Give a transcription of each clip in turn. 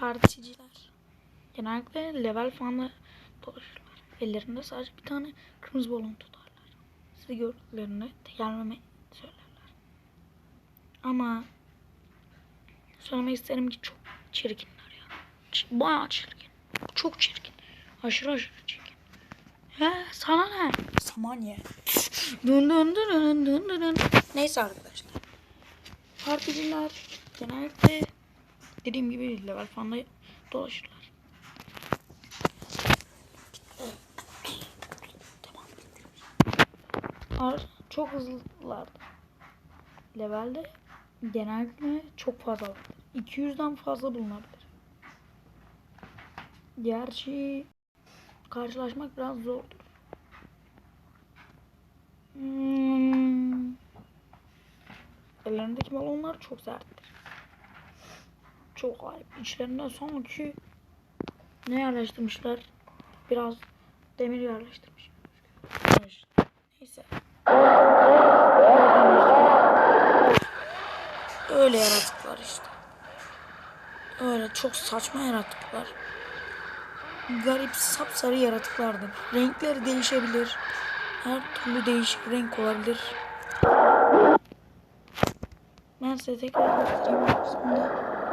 particiler genellikle level falan dolaşırlar. Ellerinde sadece bir tane kırmızı balon tutarlar. Sizi gördüklerinde gelmemeyi söylerler. Ama söylemek isterim ki çok çirkinler ya. Bayağı çirkin. Çok çirkin. Aşırı aşırı çirkin. He sana ne? Saman ye. Dın dın dın dın dın dın dın. Neyse arkadaşlar. Particiler genellikle dediğim gibi level falan dolaşırlar. Ar- Çok hızlılar. Levelde genellikle çok fazla vardır. 200'den fazla bulunabilir. Gerçi karşılaşmak biraz zordur. Hmm. Ellerindeki balonlar çok serttir. Çok ayıp. İçlerinde sanki ne yerleştirmişler? Biraz demir yerleştirmiş. Neyse. Öyle yaratıklar işte. Öyle çok saçma yaratıklar. Garip sapsarı yaratıklardır. Renkleri değişebilir. Her türlü değişik renk olabilir. Ben size tekrar göstereyim.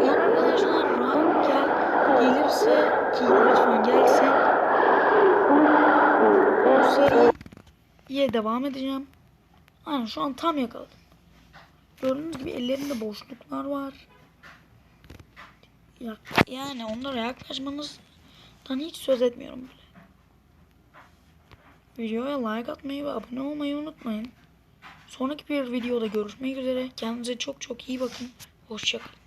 Eğer arkadaşlar gel, gelirse ki lütfen gelsin. Bu seriye devam edeceğim. Aynen şu an tam yakaladım. Gördüğünüz gibi ellerinde boşluklar var. Ya, yani onlara yaklaşmanızdan hiç söz etmiyorum bile. Videoya like atmayı ve abone olmayı unutmayın. Sonraki bir videoda görüşmek üzere. Kendinize çok çok iyi bakın. Hoşçakalın.